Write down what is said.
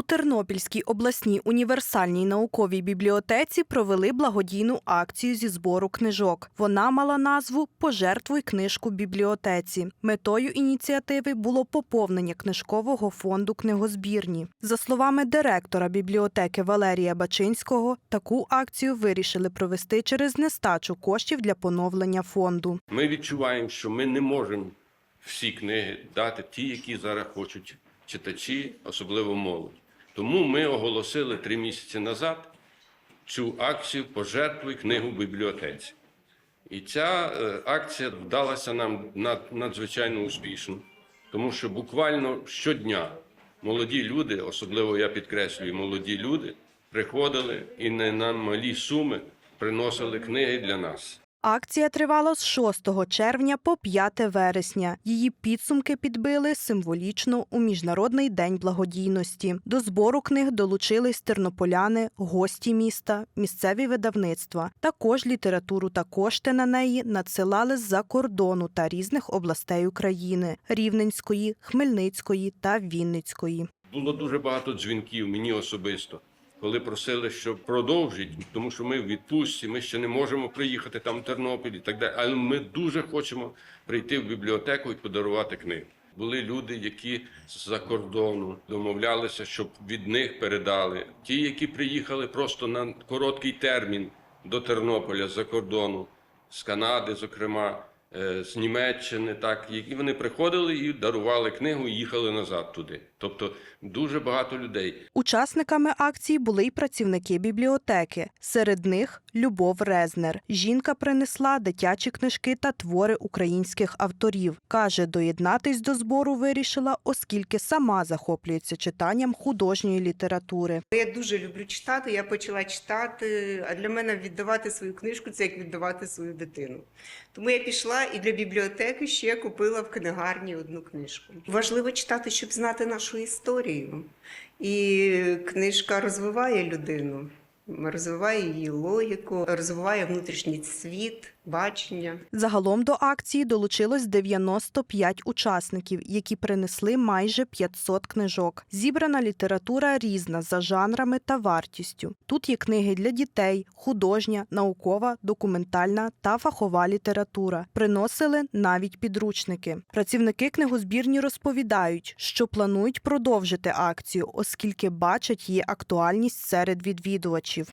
У Тернопільській обласній універсальній науковій бібліотеці провели благодійну акцію зі збору книжок. Вона мала назву Пожертвуй книжку бібліотеці. Метою ініціативи було поповнення книжкового фонду книгозбірні. За словами директора бібліотеки Валерія Бачинського, таку акцію вирішили провести через нестачу коштів для поновлення фонду. Ми відчуваємо, що ми не можемо всі книги дати ті, які зараз хочуть читачі, особливо молодь. Тому ми оголосили три місяці назад цю акцію Пожертвуй книгу бібліотеці. І ця е, акція вдалася нам надзвичайно успішно, тому що буквально щодня молоді люди, особливо я підкреслюю, молоді люди, приходили і не на малі суми приносили книги для нас. Акція тривала з 6 червня по 5 вересня. Її підсумки підбили символічно у Міжнародний день благодійності. До збору книг долучились тернополяни, гості міста, місцеві видавництва. Також літературу та кошти на неї надсилали з-за кордону та різних областей України Рівненської, Хмельницької та Вінницької. Було дуже багато дзвінків мені особисто, коли просили, що продовжіть, тому що ми в відпустці, ми ще не можемо приїхати там в Тернопіль і так далі. Але ми дуже хочемо прийти в бібліотеку і подарувати книгу. Були люди, які з-за кордону домовлялися, щоб від них передали. Ті, які приїхали просто на короткий термін до Тернополя з-за кордону, з Канади, зокрема, з Німеччини, так і вони приходили і дарували книгу і їхали назад туди. Тобто дуже багато людей. Учасниками акції були й працівники бібліотеки. Серед них Любов Резнер. Жінка принесла дитячі книжки та твори українських авторів. Каже, доєднатись до збору вирішила, оскільки сама захоплюється читанням художньої літератури. Я дуже люблю читати. Я почала читати. А для мене віддавати свою книжку це як віддавати свою дитину. Тому я пішла і для бібліотеки ще купила в книгарні одну книжку. Важливо читати, щоб знати нашу історію. І книжка розвиває людину, розвиває її логіку, розвиває внутрішній світ, бачення. Загалом до акції долучилось 95 учасників, які принесли майже 500 книжок. Зібрана література різна за жанрами та вартістю. Тут є книги для дітей, художня, наукова, документальна та фахова література. Приносили навіть підручники. Працівники книгозбірні розповідають, що планують продовжити акцію, оскільки бачать її актуальність серед відвідувачів.